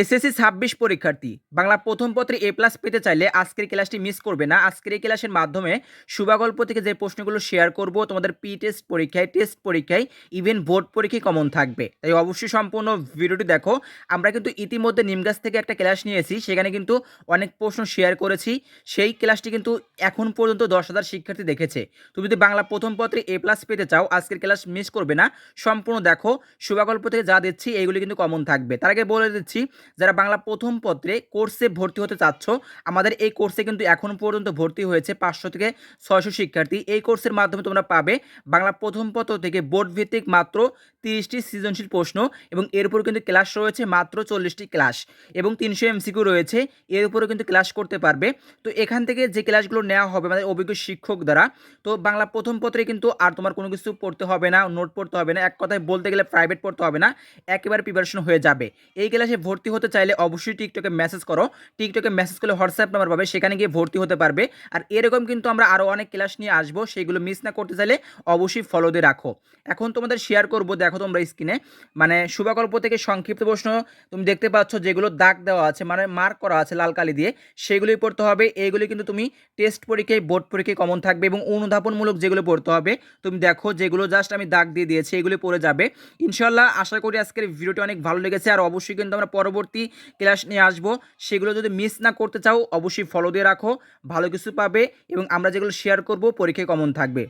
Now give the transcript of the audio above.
SSC ছাব্বিশ পরীক্ষার্থী। বাংলা প্রথম পত্রে এ প্লাস পেতে চাইলে আজকের ক্লাসটি মিস করবে না। আজকের এই ক্লাসের মাধ্যমে শুভাগল্প থেকে যে প্রশ্নগুলো শেয়ার করব, তোমাদের পি টেস্ট পরীক্ষায় টেস্ট পরীক্ষায় ইভেন বোর্ড পরীক্ষায় কমন থাকবে। তাই অবশ্যই সম্পূর্ণ ভিডিওটি দেখো। আমরা কিন্তু ইতিমধ্যে নিমগাছ থেকে একটা ক্লাস নিয়েছি। সেখানে কিন্তু অনেক প্রশ্ন শেয়ার করেছি। সেই ক্লাসটি কিন্তু এখন পর্যন্ত দশ হাজার শিক্ষার্থী দেখেছে। তুমি যদি বাংলা প্রথম পত্রে এ প্লাস পেতে চাও, আজকের ক্লাস মিস করবে না। সম্পূর্ণ দেখো। শুভাগল্প থেকে যা দিচ্ছি, এইগুলি কিন্তু কমন থাকবে। তার আগে বলে দিচ্ছি যারা বাংলা প্রথম পত্রে কোর্সে ভর্তি হতে চাচ্ছ, আমাদের এই কোর্সে কিন্তু এখন পর্যন্ত ভর্তি হয়েছে পাঁচশো থেকে ছয়শো শিক্ষার্থী। এই কোর্সের মাধ্যমে তোমরা পাবে বাংলা প্রথম পত্র থেকে বোর্ড ভিত্তিক মাত্র তিরিশটি সৃজনশীল প্রশ্ন এবং এর উপর কিন্তু ক্লাস রয়েছে মাত্র চল্লিশটি ক্লাস এবং তিনশো এমসিকিউ রয়েছে, এর উপরেও কিন্তু ক্লাস করতে পারবে। তো এখান থেকে যে ক্লাসগুলো নেওয়া হবে আমাদের অভিজ্ঞ শিক্ষক দ্বারা, তো বাংলা প্রথম পত্রে কিন্তু আর তোমার কোনো কিছু পড়তে হবে না নোট পড়তে হবে না, এক কথায় বলতে গেলে প্রাইভেট পড়তে হবে না, একেবারে প্রিপারেশন হয়ে যাবে। এই ক্লাসে ভর্তি হতে চাইলে অবশ্যই টিকটকে মেসেজ করো। টিকটকে মেসেজ করলে হোয়াটসঅ্যাপ নাম্বার পাবে, সেখানে গিয়ে ভর্তি হতে পারবে। আর এরকম কিন্তু আমরা আরও অনেক ক্লাস নিয়ে আসব সেইগুলো মিস না করতে চাইলে অবশ্যই ফলো দিয়ে রাখো। এখন তোমাদের শেয়ার করব, দেখো তোমরা স্ক্রিনে মানে শুভাকল্প থেকে সংক্ষিপ্ত প্রশ্ন, তুমি দেখতে পাচ্ছ যেগুলো দাগ দেওয়া আছে মানে মার্ক করা আছে লাল কালি দিয়ে, সেগুলোই পড়তে হবে। এইগুলি কিন্তু তুমি টেস্ট পরীক্ষায় বোর্ড পরীক্ষায় কমন থাকবে এবং অনুধাবনমূলক যেগুলো পড়তে হবে, তুমি দেখো যেগুলো জাস্ট আমি দাগ দিয়ে দিয়েছি, এগুলি পড়ে যাবে। ইনশাল্লাহ আশা করি আজকের ভিডিওটি অনেক ভালো লেগেছে। আর অবশ্যই কিন্তু আমরা পরবর্তী ক্লাস নিয়ে আসব। সেগুলো যদি মিস না করতে চাও, অবশ্যই ফলো দিয়ে রাখো। ভালো কিছু পাবে এবং আমরা যেগুলো শেয়ার করব, পরীক্ষায় কমন থাকবে।